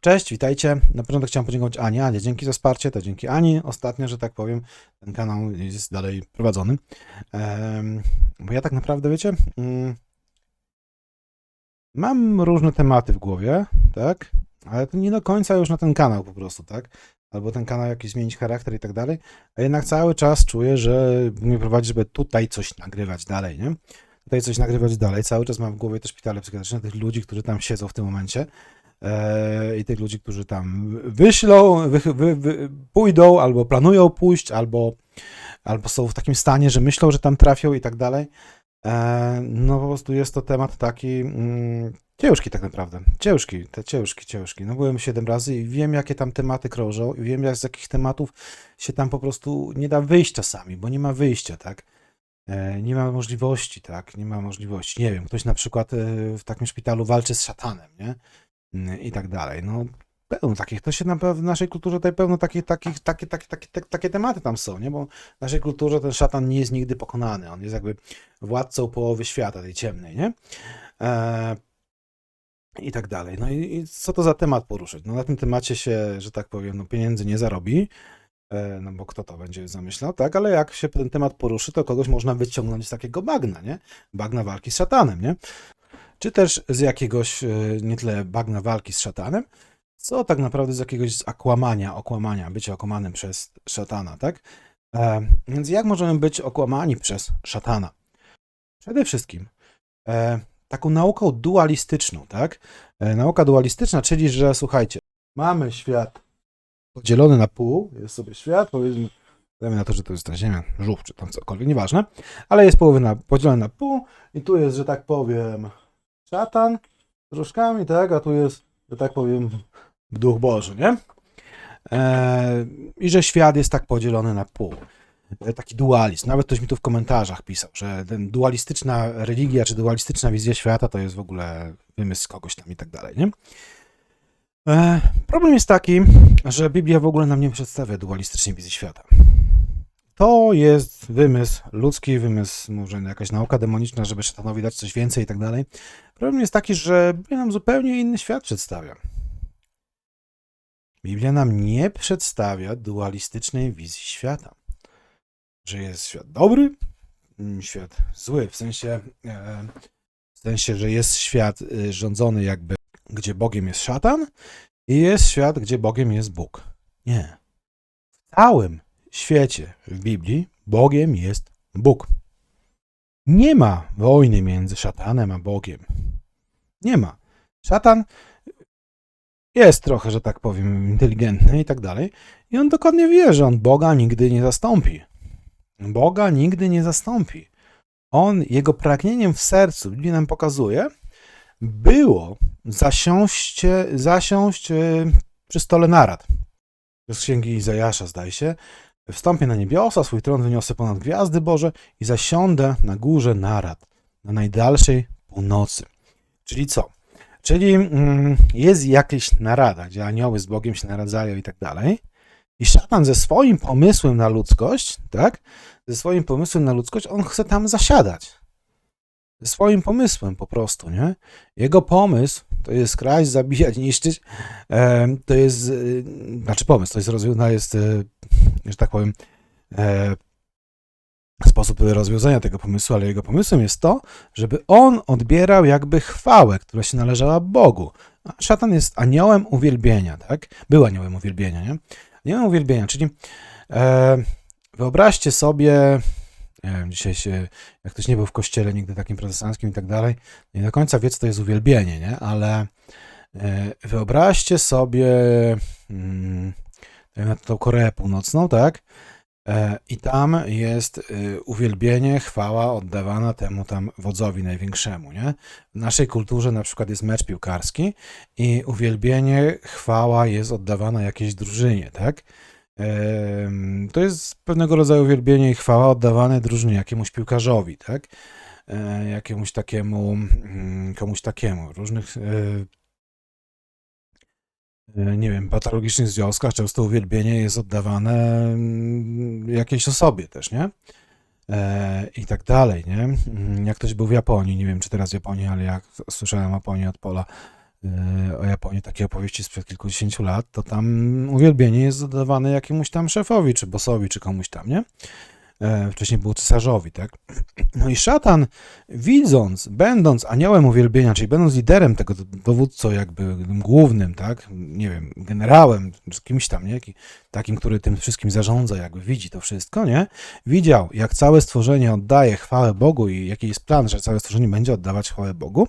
Cześć, witajcie. Na początek chciałem podziękować Ani. Anie, dzięki za wsparcie. To dzięki Ani ostatnio, że tak powiem, ten kanał jest dalej prowadzony. Bo ja tak naprawdę, wiecie, mm, mam różne tematy w głowie, tak? Ale to nie do końca już na ten kanał po prostu, tak? Albo ten kanał jakiś zmienić charakter i tak dalej. A jednak cały czas czuję, że mnie prowadzi, żeby tutaj coś nagrywać dalej, nie? Tutaj coś nagrywać dalej. Cały czas mam w głowie te szpitale psychiatryczne, tych ludzi, którzy tam siedzą w tym momencie i tych ludzi, którzy tam wyślą, wy, wy, wy, pójdą, albo planują pójść, albo, albo są w takim stanie, że myślą, że tam trafią i tak dalej. E, no po prostu jest to temat taki mm, ciężki tak naprawdę. Ciężki, te ciężki, ciężki. No byłem siedem razy i wiem, jakie tam tematy krążą i wiem, jak, z jakich tematów się tam po prostu nie da wyjść czasami, bo nie ma wyjścia, tak? E, nie ma możliwości, tak? Nie ma możliwości. Nie wiem, ktoś na przykład e, w takim szpitalu walczy z szatanem, nie? Mm, I tak dalej. No, pełno takich. To się na pewno w naszej kulturze tutaj pełno takich, takich, takie, takie, takie, takie, takie tematy tam są, nie? Bo w naszej kulturze ten szatan nie jest nigdy pokonany. On jest jakby władcą połowy świata, tej ciemnej, nie? E, I tak dalej. No i, i co to za temat poruszyć? No na tym temacie się, że tak powiem, no pieniędzy nie zarobi. E, No bo kto to będzie zamyślał, tak? Ale jak się ten temat poruszy, to kogoś można wyciągnąć z takiego bagna, nie? Bagna walki z szatanem, nie? Czy też z jakiegoś, e, nie tyle bagna walki z szatanem, co tak naprawdę z jakiegoś z akłamania, okłamania, bycia okłamanym przez szatana, tak? E, Więc jak możemy być okłamani przez szatana? Przede wszystkim e, taką nauką dualistyczną, tak? E, Nauka dualistyczna, czyli że słuchajcie, mamy świat podzielony na pół, jest sobie świat, powiedzmy, dajmy na to, że to jest ta ziemia, żółw, czy tam cokolwiek, nieważne, ale jest połowy na, podzielony na pół i tu jest, że tak powiem, szatan z różkami, tak, a tu jest, że tak powiem, duch Boży, nie? E, I że świat jest tak podzielony na pół. E, Taki dualizm. Nawet ktoś mi tu w komentarzach pisał, że ten dualistyczna religia, czy dualistyczna wizja świata to jest w ogóle wymysł kogoś tam i tak dalej, nie? E, Problem jest taki, że Biblia w ogóle nam nie przedstawia dualistycznej wizji świata. To jest wymysł ludzki, wymysł może jakaś nauka demoniczna, żeby szatanowi dać coś więcej i tak dalej. Problem jest taki, że Biblia nam zupełnie inny świat przedstawia. Biblia nam nie przedstawia dualistycznej wizji świata. Że jest świat dobry, mm, świat zły, w sensie, e, w sensie, że jest świat y, rządzony jakby, gdzie Bogiem jest szatan i jest świat, gdzie Bogiem jest Bóg. Nie. W całym świecie w Biblii Bogiem jest Bóg. Nie ma wojny między szatanem a Bogiem. Nie ma. Szatan jest trochę, że tak powiem, inteligentny i tak dalej. I on dokładnie wie, że on Boga nigdy nie zastąpi. Boga nigdy nie zastąpi. On, jego pragnieniem w sercu, Biblia nam pokazuje, było zasiąść, zasiąść e, przy stole narad. Z księgi Izajasza, zdaje się. Wstąpię na niebiosa, swój tron wyniosę ponad gwiazdy Boże i zasiądę na górze narad, na najdalszej północy. Czyli co? Czyli mm, jest jakaś narada, gdzie anioły z Bogiem się naradzają i tak dalej. I szatan ze swoim pomysłem na ludzkość, tak? Ze swoim pomysłem na ludzkość, on chce tam zasiadać. Ze swoim pomysłem po prostu, nie? Jego pomysł to jest kraść, zabijać, niszczyć. To jest, e, znaczy pomysł, to jest rozwiązanie, jest, e, że tak powiem, e, sposób rozwiązania tego pomysłu, ale jego pomysłem jest to, żeby on odbierał jakby chwałę, która się należała Bogu. A szatan jest aniołem uwielbienia, tak? Był aniołem uwielbienia, nie? Aniołem uwielbienia, czyli e, wyobraźcie sobie, nie wiem, dzisiaj się, jak ktoś nie był w kościele nigdy takim protestanckim i tak dalej, nie do końca wie, co to jest uwielbienie, nie? Ale e, wyobraźcie sobie mm, na tą Koreę Północną, tak? E, I tam jest y, uwielbienie, chwała oddawana temu tam wodzowi największemu, nie? W naszej kulturze na przykład jest mecz piłkarski i uwielbienie, chwała jest oddawana jakiejś drużynie, tak? To jest pewnego rodzaju uwielbienie i chwała oddawane drużynie, jakiemuś piłkarzowi, tak? E, Jakiemuś takiemu, mm, komuś takiemu. W różnych e, e, nie wiem, patologicznych związkach często uwielbienie jest oddawane mm, jakiejś osobie też, nie? I tak dalej, nie? Mm, Jak ktoś był w Japonii, nie wiem czy teraz w Japonii, ale jak słyszałem o Japonii od Pola, o Japonii, takie opowieści sprzed kilkudziesięciu lat, to tam uwielbienie jest zadawane jakiemuś tam szefowi, czy bossowi, czy komuś tam, nie? E, Wcześniej było cesarzowi, tak? No i szatan, widząc, będąc aniołem uwielbienia, czyli będąc liderem tego dowódcą, jakby głównym, tak? Nie wiem, generałem, czy kimś tam, nie? Ki- Takim, który tym wszystkim zarządza, jakby widzi to wszystko, nie? Widział, jak całe stworzenie oddaje chwałę Bogu i jaki jest plan, że całe stworzenie będzie oddawać chwałę Bogu.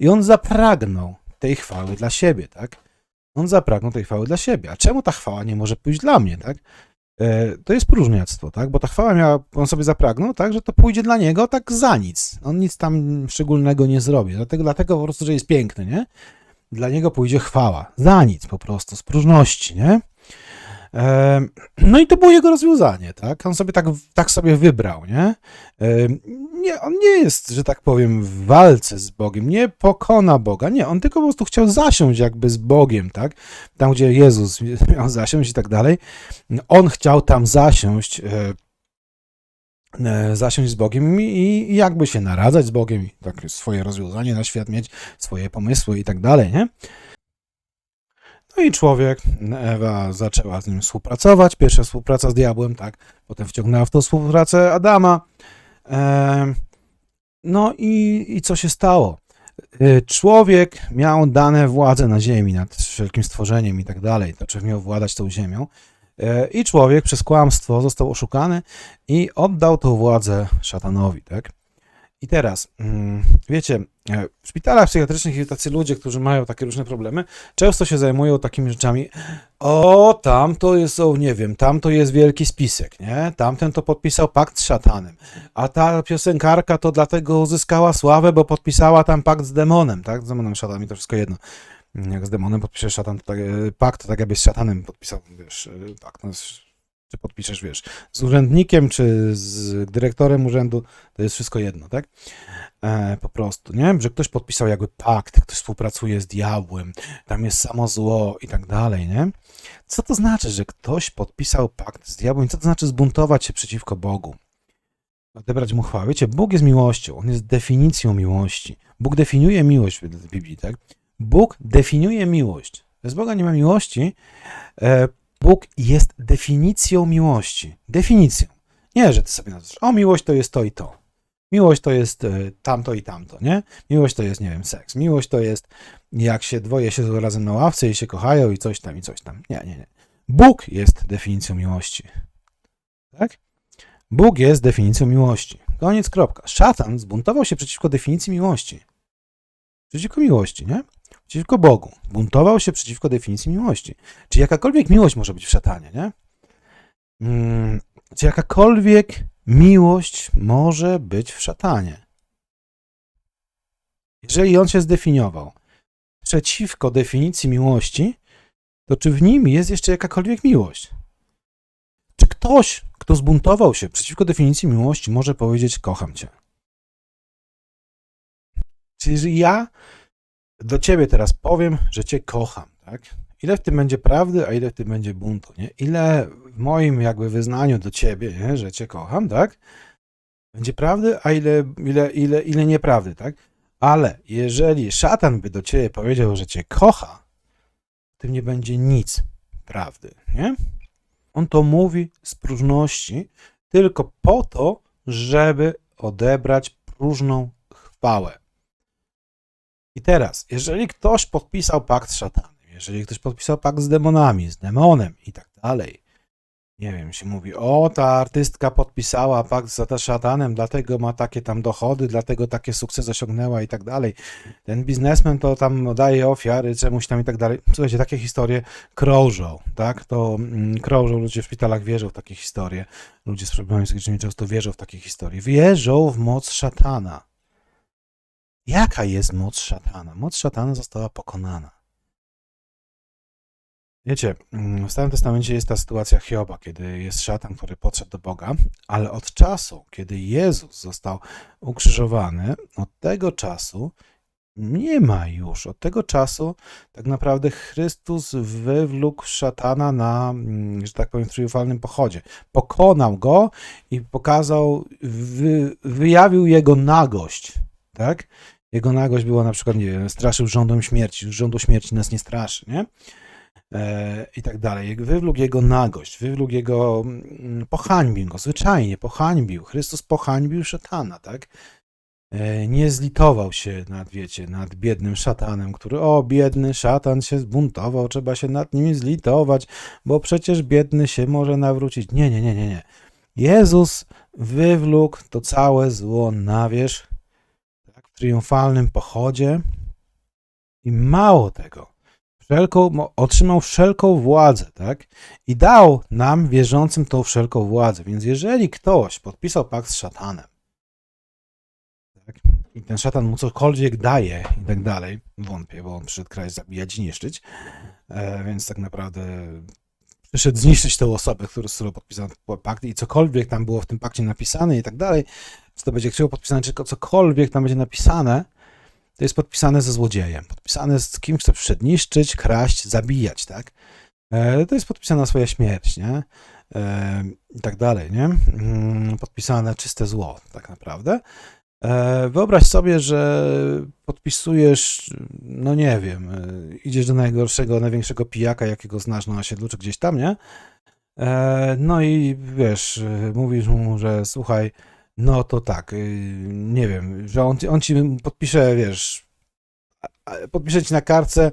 I on zapragnął tej chwały dla siebie, tak? On zapragnął tej chwały dla siebie. A czemu ta chwała nie może pójść dla mnie, tak? E, To jest próżniactwo, tak? Bo ta chwała miała, on sobie zapragnął, tak, że to pójdzie dla niego tak za nic. On nic tam szczególnego nie zrobi. Dlatego, dlatego po prostu, że jest piękny, nie? Dla niego pójdzie chwała. Za nic po prostu, z próżności, nie? No i to było jego rozwiązanie, tak? On sobie tak, tak sobie wybrał, nie? Nie, on nie jest, że tak powiem, w walce z Bogiem, nie pokona Boga, nie, on tylko po prostu chciał zasiąść jakby z Bogiem, tak? Tam, gdzie Jezus miał zasiąść i tak dalej. On chciał tam zasiąść, e, e, zasiąść z Bogiem i, jakby się naradzać z Bogiem tak swoje rozwiązanie na świat mieć, swoje pomysły i tak dalej, nie? No i człowiek, Ewa zaczęła z nim współpracować. Pierwsza współpraca z diabłem, tak. Potem wciągnęła w tą współpracę Adama. Em, No i, i co się stało? Y, Człowiek miał dane władzę na ziemi, nad wszelkim stworzeniem i tak dalej. To człowiek miał władać tą ziemią. E, I człowiek przez kłamstwo został oszukany i oddał tą władzę szatanowi, tak? I teraz, mm, wiecie, e, w szpitalach psychiatrycznych tacy ludzie, którzy mają takie różne problemy, często się zajmują takimi rzeczami. O, tam to jest, o, nie wiem, tam to jest wielki spisek, nie? Tamten to podpisał pakt z szatanem. A ta piosenkarka to dlatego uzyskała sławę, bo podpisała tam pakt z demonem, tak? Z demonem, szatanem, to wszystko jedno. Jak z demonem podpiszesz szatan, to tak, e, pakt, to tak jakbyś z szatanem podpisał, wiesz, e, pakt, no, czy podpiszesz, wiesz, z urzędnikiem, czy z dyrektorem urzędu, to jest wszystko jedno, tak? E, po prostu, nie? Że ktoś podpisał jakby pakt, ktoś współpracuje z diabłem, tam jest samo zło i tak dalej, nie? Co to znaczy, że ktoś podpisał pakt z diabłem? Co to znaczy zbuntować się przeciwko Bogu? Odebrać mu chwałę. Wiecie, Bóg jest miłością, on jest definicją miłości. Bóg definiuje miłość w Biblii, tak? Bóg definiuje miłość. Bez Boga nie ma miłości. E, Bóg jest definicją miłości. Definicją. Nie, że ty sobie nazwiesz, o miłość to jest to i to. Miłość to jest e, tamto i tamto, nie? Miłość to jest, nie wiem, seks. Miłość to jest, jak się dwoje siedzą razem na ławce i się kochają i coś tam, i coś tam. Nie, nie, nie. Bóg jest definicją miłości. Tak? Bóg jest definicją miłości. Koniec, kropka. Szatan zbuntował się przeciwko definicji miłości. Przeciwko miłości, nie? Przeciwko Bogu. Buntował się przeciwko definicji miłości. Czy jakakolwiek miłość może być w szatanie, nie? Mm, czy jakakolwiek miłość może być w szatanie? Jeżeli on się zdefiniował przeciwko definicji miłości, to czy w nim jest jeszcze jakakolwiek miłość? Czy ktoś, kto zbuntował się przeciwko definicji miłości, może powiedzieć: Kocham cię? Czy ja do ciebie teraz powiem, że cię kocham, tak? Ile w tym będzie prawdy, a ile w tym będzie buntu, nie? Ile w moim jakby wyznaniu do ciebie, nie? że cię kocham, tak? Będzie prawdy, a ile, ile, ile, ile nieprawdy, tak? Ale jeżeli szatan by do ciebie powiedział, że cię kocha, w tym nie będzie nic prawdy, nie? On to mówi z próżności tylko po to, żeby odebrać próżną chwałę. I teraz, jeżeli ktoś podpisał pakt z szatanem, jeżeli ktoś podpisał pakt z demonami, z demonem i tak dalej, nie wiem, się mówi, o, ta artystka podpisała pakt z szatanem, dlatego ma takie tam dochody, dlatego takie sukcesy osiągnęła i tak dalej. Ten biznesmen to tam daje ofiary czemuś tam i tak dalej. Słuchajcie, takie historie krążą, tak? To mm, krążą, ludzie w szpitalach wierzą w takie historie. Ludzie z problemami psychicznymi często wierzą w takie historie. Wierzą w moc szatana. Jaka jest moc szatana? Moc szatana została pokonana. Wiecie, mm, w Starym Testamencie jest ta sytuacja Hioba, kiedy jest szatan, który podszedł do Boga, ale od czasu, kiedy Jezus został ukrzyżowany, od tego czasu nie ma już. Od tego czasu tak naprawdę Chrystus wywlókł szatana na, mm, że tak powiem, triumfalnym pochodzie. Pokonał go i pokazał, wy, wyjawił jego nagość, tak? Jego nagość była na przykład, nie wiem, straszył rządem śmierci, rządu śmierci nas nie straszy, nie? E, I tak dalej. Wywlókł jego nagość, wywlókł jego, mm, pohańbił go, zwyczajnie pohańbił. Chrystus pohańbił szatana, tak? E, nie zlitował się nad, wiecie, nad biednym szatanem, który, o, biedny szatan się zbuntował, trzeba się nad nim zlitować, bo przecież biedny się może nawrócić. Nie, nie, nie, nie, nie. Jezus wywlókł to całe zło na wierzch triumfalnym pochodzie i mało tego, wszelką, otrzymał wszelką władzę, tak? I dał nam, wierzącym, tą wszelką władzę. Więc jeżeli ktoś podpisał pakt z szatanem, tak? I ten szatan mu cokolwiek daje i tak dalej. Wątpię, bo on przyszedł kraj zabijać i niszczyć. E, więc tak naprawdę przyszedł zniszczyć tę osobę, która, z którą podpisano pakt i cokolwiek tam było w tym pakcie napisane i tak dalej, co to będzie chciał podpisane, czy cokolwiek tam będzie napisane, to jest podpisane ze złodziejem. Podpisane z kimś, kto przyszedł niszczyć, kraść, zabijać, tak? E, to jest podpisana na swoja śmierć, nie? E, I tak dalej, nie? Mm, Podpisane czyste zło, tak naprawdę. E, Wyobraź sobie, że podpisujesz, no nie wiem, e, idziesz do najgorszego, największego pijaka, jakiego znasz na osiedlu, czy gdzieś tam, nie? E, No i wiesz, mówisz mu, że słuchaj, no to tak, nie wiem, że on, on ci podpisze, wiesz, podpisze ci na kartce,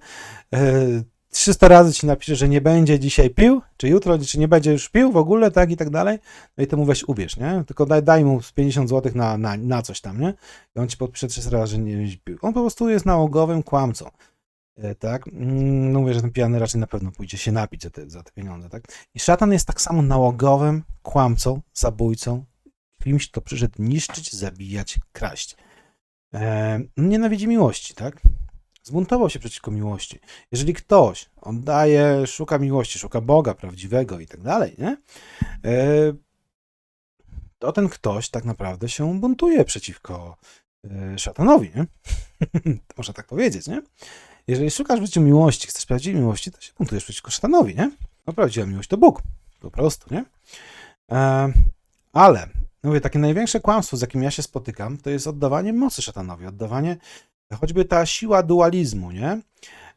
300 razy ci napisze, że nie będzie dzisiaj pił, czy jutro, czy nie będzie już pił w ogóle, tak i tak dalej. No i ty mu weź ubierz, nie? Tylko daj, daj mu z 50 zł na, na, na coś tam, nie? I on ci podpisze 300 razy, że nie będzie pił. On po prostu jest nałogowym kłamcą. E, Tak? Mm, No mówię, że ten pijany raczej na pewno pójdzie się napić za te, za te pieniądze, tak? I szatan jest tak samo nałogowym kłamcą, zabójcą, kimś, kto przyszedł niszczyć, zabijać, kraść. E, nienawidzi miłości, tak? Zbuntował się przeciwko miłości. Jeżeli ktoś oddaje, szuka miłości, szuka Boga prawdziwego i tak dalej, nie? E, to ten ktoś tak naprawdę się buntuje przeciwko e, szatanowi, nie? Można tak powiedzieć, nie? Jeżeli szukasz w życiu miłości, chcesz prawdziwej miłości, to się buntujesz przeciwko szatanowi, nie? No prawdziwa miłość to Bóg, po prostu, nie? E, ale, mówię, takie największe kłamstwo, z jakim ja się spotykam, to jest oddawanie mocy szatanowi, oddawanie choćby ta siła dualizmu, nie?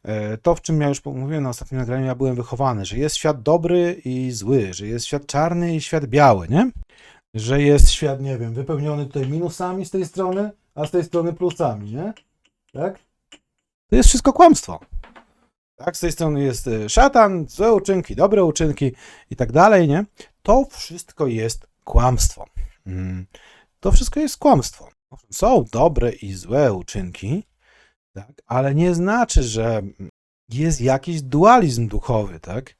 E, To, w czym ja już mówiłem na ostatnim nagraniu, ja byłem wychowany, że jest świat dobry i zły, że jest świat czarny i świat biały, nie? Że jest świat, nie wiem, wypełniony tutaj minusami z tej strony, a z tej strony plusami, nie? Tak? To jest wszystko kłamstwo. Tak, z tej strony jest e, szatan, złe uczynki, dobre uczynki i tak dalej, nie? To wszystko jest kłamstwo. Mm. To wszystko jest kłamstwo. Są dobre i złe uczynki, tak? ale nie znaczy, że jest jakiś dualizm duchowy, tak?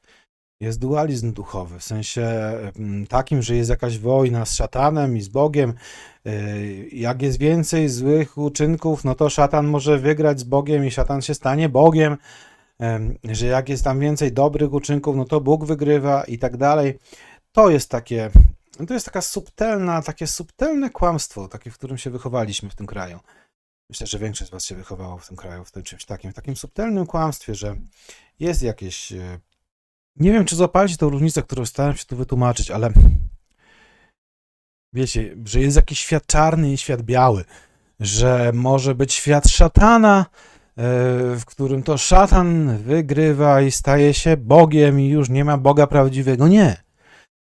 Jest dualizm duchowy, w sensie mm, takim, że jest jakaś wojna z szatanem i z Bogiem. Yy, Jak jest więcej złych uczynków, no to szatan może wygrać z Bogiem i szatan się stanie Bogiem. Em, Że jak jest tam więcej dobrych uczynków, no to Bóg wygrywa i tak dalej. To jest takie, to jest taka subtelna, takie subtelne kłamstwo, takie, w którym się wychowaliśmy w tym kraju. Myślę, że większość z Was się wychowało w tym kraju, w tym czymś takim, w takim subtelnym kłamstwie, że jest jakieś. e, Nie wiem, czy złapaliście tą różnicę, którą starałem się tu wytłumaczyć, ale wiecie, że jest jakiś świat czarny i świat biały, że może być świat szatana, e, w którym to szatan wygrywa i staje się Bogiem i już nie ma Boga prawdziwego. Nie.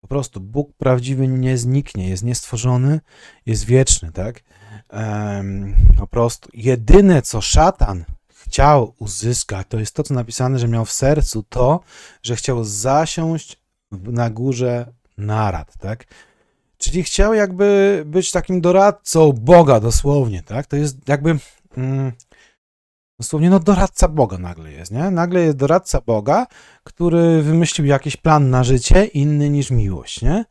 Po prostu Bóg prawdziwy nie zniknie, jest niestworzony, jest wieczny, tak? Em, po prostu jedyne, co szatan chciał uzyskać, to jest to, co napisane, że miał w sercu to, że chciał zasiąść na górze narad, tak? Czyli chciał jakby być takim doradcą Boga dosłownie, tak? To jest jakby mm, dosłownie no doradca Boga nagle jest, nie? Nagle jest doradca Boga, który wymyślił jakiś plan na życie inny niż miłość, nie?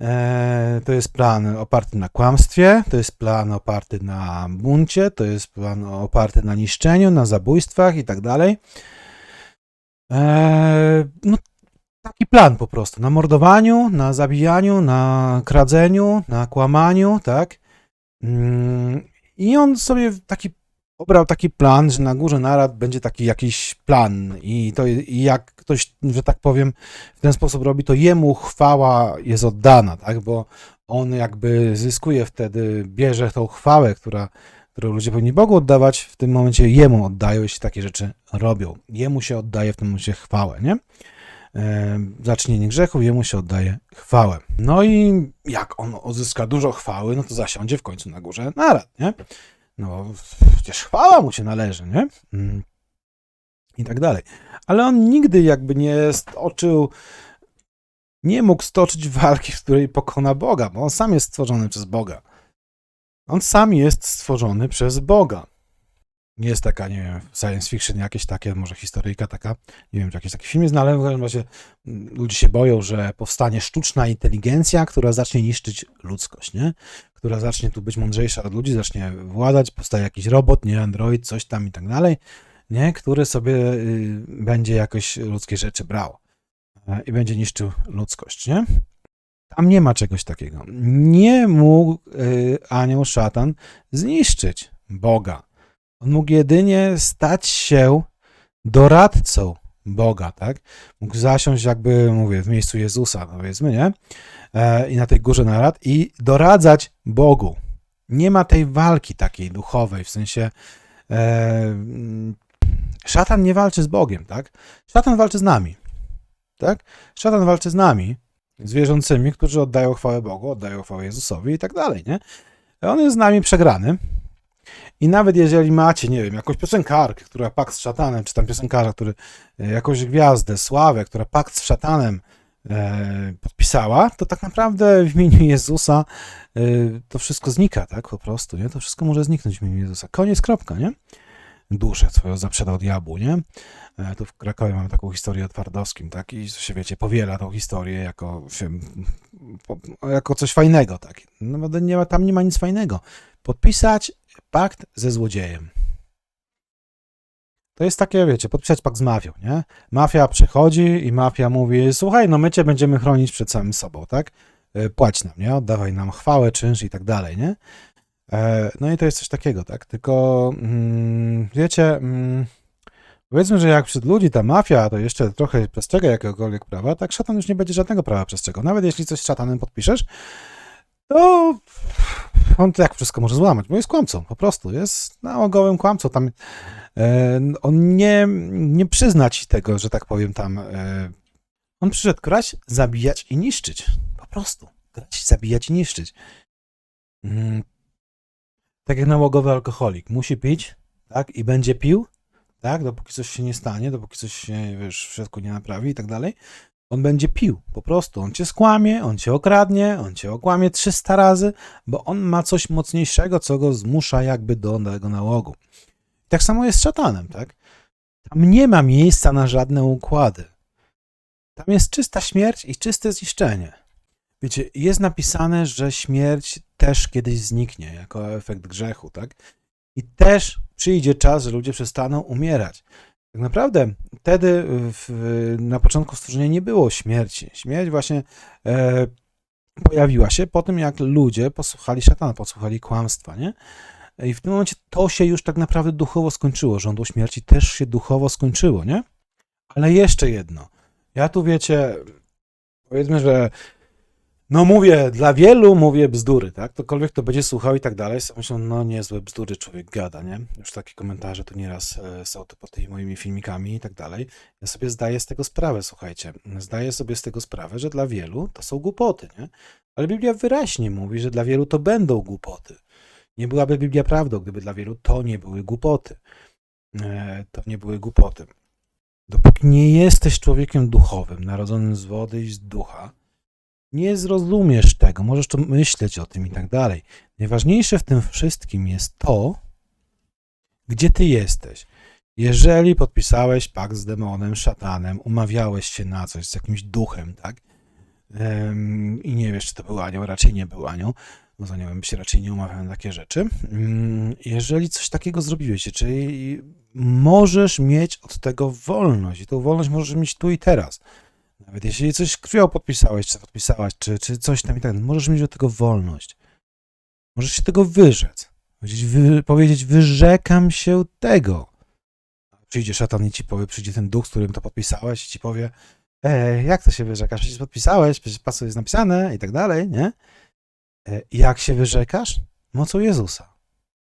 E, to jest plan oparty na kłamstwie, to jest plan oparty na buncie, to jest plan oparty na niszczeniu, na zabójstwach i tak dalej. E, no, taki plan po prostu, na mordowaniu, na zabijaniu, na kradzeniu, na kłamaniu, tak? Mm, I on sobie taki obrał taki plan, że na górze narad będzie taki jakiś plan i to i jak ktoś, że tak powiem, w ten sposób robi, to jemu chwała jest oddana, tak? Bo on jakby zyskuje wtedy, bierze tą chwałę, która którą ludzie powinni Bogu oddawać, w tym momencie Jemu oddają, jeśli takie rzeczy robią. Jemu się oddaje w tym momencie chwałę, nie? E, za czynienie grzechów Jemu się oddaje chwałę. No i jak on uzyska dużo chwały, no to zasiądzie w końcu na górze narad, nie? No przecież chwała mu się należy, nie? Mm. I tak dalej. Ale on nigdy jakby nie stoczył, nie mógł stoczyć walki, w której pokona Boga, bo on sam jest stworzony przez Boga. On sam jest stworzony przez Boga. Nie jest taka, nie wiem, science fiction jakieś takie, może historyjka taka, nie wiem, czy jakiś taki film jest, no ale w każdym razie mm, ludzie się boją, że powstanie sztuczna inteligencja, która zacznie niszczyć ludzkość, nie? Która zacznie tu być mądrzejsza od ludzi, zacznie władać, powstaje jakiś robot, nie, android, coś tam i tak dalej, nie? Który sobie y, będzie jakoś ludzkie rzeczy brał e, i będzie niszczył ludzkość, nie? Tam nie ma czegoś takiego. Nie mógł y, anioł szatan zniszczyć Boga. On mógł jedynie stać się doradcą Boga, tak? Mógł zasiąść jakby, mówię, w miejscu Jezusa, powiedzmy, nie? E, I na tej górze narad i doradzać Bogu. Nie ma tej walki takiej duchowej, w sensie e, szatan nie walczy z Bogiem, tak? Szatan walczy z nami, tak? Szatan walczy z nami, z którzy oddają chwałę Bogu, oddają chwałę Jezusowi i tak dalej, nie? On jest z nami przegrany. I nawet jeżeli macie, nie wiem, jakąś piosenkarkę, która pakt z szatanem, czy tam piosenkarza, który e, jakąś gwiazdę, sławę, która pakt z szatanem e, podpisała, to tak naprawdę w imieniu Jezusa e, to wszystko znika, tak? Po prostu, nie? To wszystko może zniknąć w imieniu Jezusa. Koniec, kropka, nie? Duszę swoją zaprzedał diabłu, nie? E, tu w Krakowie mamy taką historię o Twardowskim, tak? I się, wiecie, powiela tą historię jako, jako coś fajnego, tak? No, nie ma, tam nie ma nic fajnego. Podpisać pakt ze złodziejem. To jest takie, wiecie, podpisać pakt z mafią, nie? Mafia przychodzi i mafia mówi, słuchaj, no my cię będziemy chronić przed samym sobą, tak? E, Płać nam, nie? Oddawaj nam chwałę, czynsz i tak dalej, nie? E, No i to jest coś takiego, tak? Tylko, mm, wiecie, mm, powiedzmy, że jak wśród ludzi ta mafia to jeszcze trochę przestrzega jakiegokolwiek prawa, tak szatan już nie będzie żadnego prawa przestrzegał. Nawet jeśli coś z szatanem podpiszesz, to on to jak wszystko może złamać, bo jest kłamcą, po prostu, jest nałogowym kłamcą. Tam, e, on nie, nie przyzna ci tego, że tak powiem tam, e, on przyszedł kraść, zabijać i niszczyć, po prostu, kraść, zabijać i niszczyć. Mm. Tak jak nałogowy alkoholik, musi pić, tak, i będzie pił, tak, dopóki coś się nie stanie, dopóki coś się, wiesz, w środku nie naprawi i tak dalej, on będzie pił, po prostu. On cię skłamie, on cię okradnie, on cię okłamie 300 razy, bo on ma coś mocniejszego, co go zmusza jakby do tego nałogu. Tak samo jest z szatanem, tak? Tam nie ma miejsca na żadne układy. Tam jest czysta śmierć i czyste zniszczenie. Wiecie, jest napisane, że śmierć też kiedyś zniknie jako efekt grzechu, tak? I też przyjdzie czas, że ludzie przestaną umierać. Tak naprawdę wtedy w, na początku stworzenia nie było śmierci. Śmierć właśnie e, pojawiła się po tym, jak ludzie posłuchali szatana, posłuchali kłamstwa, nie? I w tym momencie to się już tak naprawdę duchowo skończyło. Żądło śmierci też się duchowo skończyło, nie? Ale jeszcze jedno. Ja tu wiecie, powiedzmy, że no mówię, dla wielu mówię bzdury, tak? Ktokolwiek to będzie słuchał i tak dalej, sobie myślą, no niezłe bzdury człowiek gada, nie? Już takie komentarze tu nieraz e, są to pod tymi moimi filmikami i tak dalej. Ja sobie zdaję z tego sprawę, słuchajcie. Zdaję sobie z tego sprawę, że dla wielu to są głupoty, nie? Ale Biblia wyraźnie mówi, że dla wielu to będą głupoty. Nie byłaby Biblia prawdą, gdyby dla wielu to nie były głupoty. E, To nie były głupoty. Dopóki nie jesteś człowiekiem duchowym, narodzonym z wody i z ducha, nie zrozumiesz tego, możesz to myśleć o tym i tak dalej. Najważniejsze w tym wszystkim jest to, gdzie ty jesteś. Jeżeli podpisałeś pakt z demonem, szatanem, umawiałeś się na coś z jakimś duchem, tak? I nie wiesz, czy to był anioł, raczej nie był anioł, bo z aniołem się raczej nie umawiał na takie rzeczy. Mm, Jeżeli coś takiego zrobiłeś, czyli możesz mieć od tego wolność i tą wolność możesz mieć tu i teraz. Nawet jeśli coś krwią podpisałeś, czy podpisałaś, czy, czy coś tam i tak, możesz mieć do tego wolność. Możesz się tego wyrzec. Powiedzieć, wy, powiedzieć wyrzekam się tego. Przyjdzie szatan i ci powie, przyjdzie ten duch, z którym to podpisałeś i ci powie, e, jak to się wyrzekasz? Przecież podpisałeś, przecież pasuje jest napisane i tak dalej, nie? E, jak się wyrzekasz? Mocą Jezusa.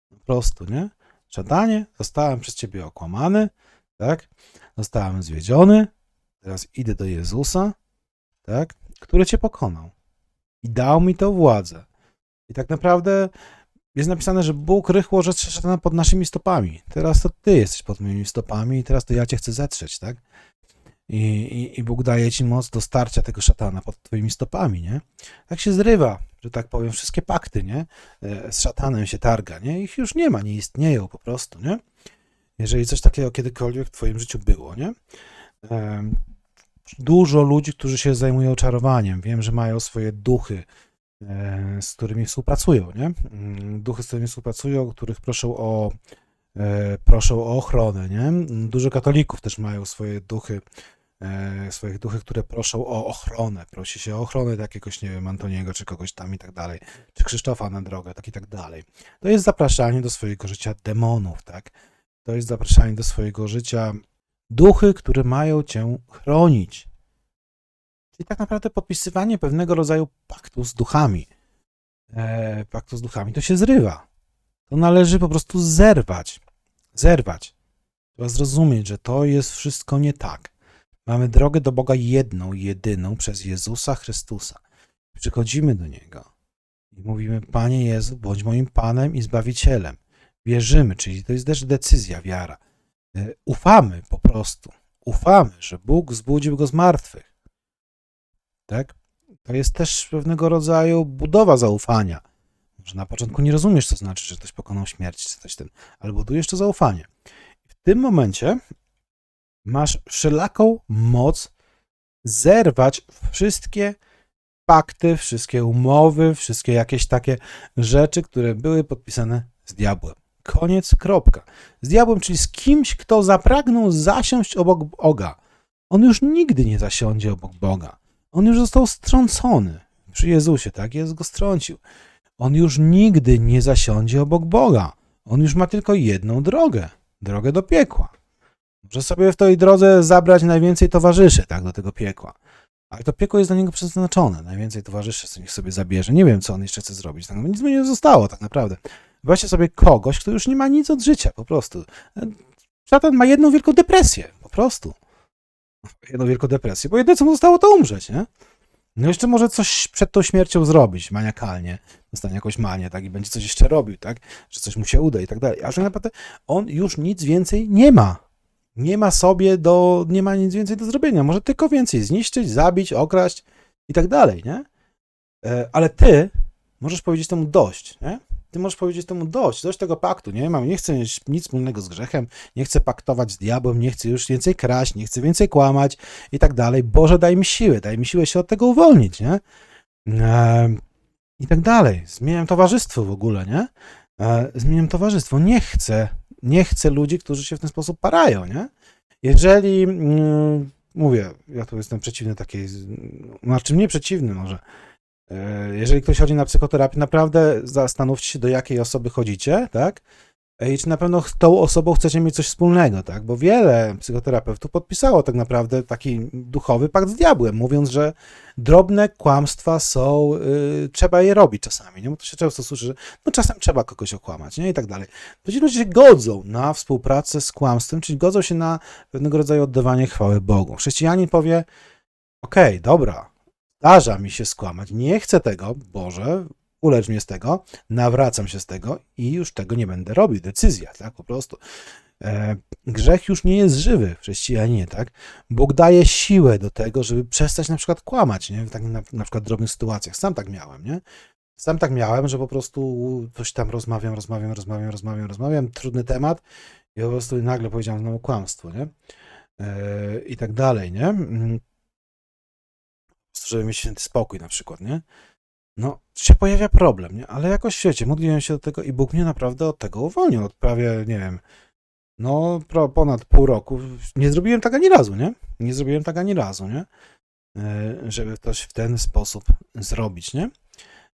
Po prostu, nie? Szatanie, zostałem przez ciebie okłamany, tak? Zostałem zwiedziony, teraz idę do Jezusa, tak? Który cię pokonał. I dał mi tą władzę. I tak naprawdę jest napisane, że Bóg rychło rzeczy szatana pod naszymi stopami. Teraz to ty jesteś pod moimi stopami i teraz to ja cię chcę zetrzeć, tak? I, i, I Bóg daje ci moc do starcia tego szatana pod twoimi stopami, nie? Tak się zrywa, że tak powiem, wszystkie pakty, nie? E, Z szatanem się targa, nie? Ich już nie ma, nie istnieją po prostu, nie? Jeżeli coś takiego kiedykolwiek w twoim życiu było, nie? Dużo ludzi, którzy się zajmują czarowaniem, wiem, że mają swoje duchy, e, z którymi współpracują, nie? Mm, Duchy, z którymi współpracują, których proszą o, e, proszą o ochronę, nie? Dużo katolików też mają swoje duchy, e, swoich duchy, które proszą o ochronę. Prosi się o ochronę jakiegoś, nie wiem, Antoniego, czy kogoś tam i tak dalej, czy Krzysztofa na drogę, tak i tak dalej. To jest zapraszanie do swojego życia demonów, tak? To jest zapraszanie do swojego życia duchy, które mają cię chronić. Czyli tak naprawdę podpisywanie pewnego rodzaju paktu z duchami. E, paktu z duchami to się zrywa. To należy po prostu zerwać. Zerwać. Trzeba zrozumieć, że to jest wszystko nie tak. Mamy drogę do Boga jedną, jedyną przez Jezusa Chrystusa. Przychodzimy do Niego i mówimy: Panie Jezu, bądź moim Panem i Zbawicielem. Wierzymy, czyli to jest też decyzja, wiara. E, Ufamy po prostu. Ufamy, że Bóg zbudził go z martwych. Tak? To jest też pewnego rodzaju budowa zaufania. Że na początku nie rozumiesz, co znaczy, że ktoś pokonał śmierć, czy coś ten, ale budujesz to zaufanie. W tym momencie masz wszelaką moc zerwać wszystkie pakty, wszystkie umowy, wszystkie jakieś takie rzeczy, które były podpisane z diabłem. Koniec, kropka. Z diabłem, czyli z kimś, kto zapragnął zasiąść obok Boga. On już nigdy nie zasiądzie obok Boga. On już został strącony przy Jezusie, tak? Jezus go strącił. On już nigdy nie zasiądzie obok Boga. On już ma tylko jedną drogę drogę do piekła. Może sobie w tej drodze zabrać najwięcej towarzyszy, tak, do tego piekła. Ale to piekło jest dla niego przeznaczone. Najwięcej towarzyszy niech sobie zabierze. Nie wiem, co on jeszcze chce zrobić. Tak, nic mu nie zostało, tak naprawdę. Weźcie sobie kogoś, kto już nie ma nic od życia, po prostu. Szatan ma jedną wielką depresję, po prostu. Jedną wielką depresję, bo jedyne, co mu zostało, to umrzeć, nie? No jeszcze może coś przed tą śmiercią zrobić, maniakalnie. Dostanie jakąś manię, tak? I będzie coś jeszcze robił, tak? Że coś mu się uda i tak dalej. A że naprawdę on już nic więcej nie ma. Nie ma sobie do, nie ma nic więcej do zrobienia. Może tylko więcej zniszczyć, zabić, okraść i tak dalej, nie? E, Ale ty możesz powiedzieć temu dość, nie? Ty możesz powiedzieć temu dość, dość tego paktu, nie? Mam, nie chcę mieć nic wspólnego z grzechem, nie chcę paktować z diabłem, nie chcę już więcej kraść, nie chcę więcej kłamać i tak dalej. Boże, daj mi siłę, daj mi siłę się od tego uwolnić, nie? E, I tak dalej. Zmieniam towarzystwo w ogóle, nie? E, Zmieniam towarzystwo. Nie chcę, nie chcę ludzi, którzy się w ten sposób parają, nie? Jeżeli, mm, mówię, ja tu jestem przeciwny takiej, znaczy nie przeciwny może, jeżeli ktoś chodzi na psychoterapię, naprawdę zastanówcie się, do jakiej osoby chodzicie, tak? E, I czy na pewno z tą osobą chcecie mieć coś wspólnego, tak? Bo wiele psychoterapeutów podpisało tak naprawdę taki duchowy pakt z diabłem, mówiąc, że drobne kłamstwa są, y, trzeba je robić czasami, nie? Bo to się często słyszy, że no czasem trzeba kogoś okłamać, nie? I tak dalej. To ci ludzie się godzą na współpracę z kłamstwem, czyli godzą się na pewnego rodzaju oddawanie chwały Bogu. Chrześcijanin powie, okej, dobra, zdarza mi się skłamać, nie chcę tego, Boże, ulecz mnie z tego, nawracam się z tego i już tego nie będę robił. Decyzja, tak, po prostu. E, grzech już nie jest żywy w chrześcijaninie, tak? Bóg daje siłę do tego, żeby przestać na przykład kłamać, nie? W tak na, na przykład drobnych sytuacjach. Sam tak miałem, nie? Sam tak miałem, że po prostu coś tam rozmawiam, rozmawiam, rozmawiam, rozmawiam, rozmawiam, trudny temat i po prostu nagle powiedziałem znowu kłamstwo, nie? E, I tak dalej, nie? Żeby mieć święty spokój na przykład, nie? No, się pojawia problem, nie? Ale jakoś w świecie modliłem się do tego i Bóg mnie naprawdę od tego uwolnił. Od prawie, nie wiem, no pro, ponad pół roku. Nie zrobiłem tak ani razu, nie? Nie zrobiłem tak ani razu, nie? E, Żeby coś w ten sposób zrobić, nie?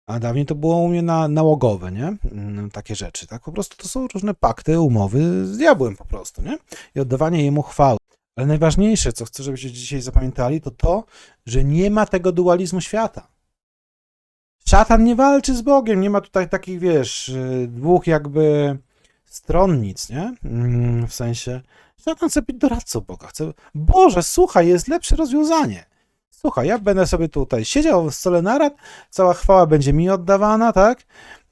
A dawniej to było u mnie na, nałogowe, nie? Mm, Takie rzeczy, tak? Po prostu to są różne pakty, umowy z diabłem po prostu, nie? I oddawanie jemu chwały. Ale najważniejsze, co chcę, żebyście dzisiaj zapamiętali, to to, że nie ma tego dualizmu świata. Szatan nie walczy z Bogiem, nie ma tutaj takich, wiesz, y, dwóch jakby stronnic, nie? Mm, W sensie, szatan chce być doradcą Boga. Chce, Boże, słuchaj, jest lepsze rozwiązanie. Słuchaj, ja będę sobie tutaj siedział w stole narad, cała chwała będzie mi oddawana, tak?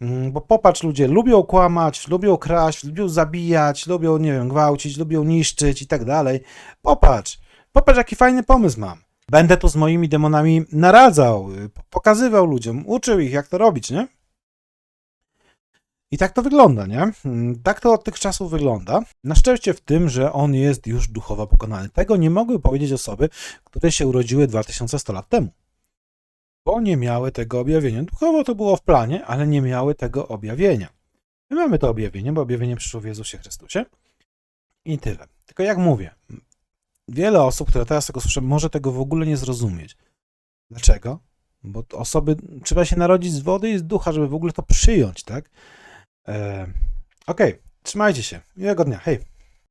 Mm, Bo popatrz, ludzie lubią kłamać, lubią kraść, lubią zabijać, lubią, nie wiem, gwałcić, lubią niszczyć i tak dalej. Popatrz, popatrz, jaki fajny pomysł mam. Będę tu z moimi demonami naradzał, y, pokazywał ludziom, uczył ich, jak to robić, nie? I tak to wygląda, nie? Mm, Tak to od tych czasów wygląda. Na szczęście w tym, że on jest już duchowo pokonany. Tego nie mogły powiedzieć osoby, które się urodziły 2100 lat temu. Bo nie miały tego objawienia. Duchowo to było w planie, ale nie miały tego objawienia. My mamy to objawienie, bo objawienie przyszło w Jezusie Chrystusie. I tyle. Tylko jak mówię, wiele osób, które teraz tego słyszą, może tego w ogóle nie zrozumieć. Dlaczego? Bo osoby, trzeba się narodzić z wody i z ducha, żeby w ogóle to przyjąć, tak? E, Okej, trzymajcie się. Miłego dnia. Hej.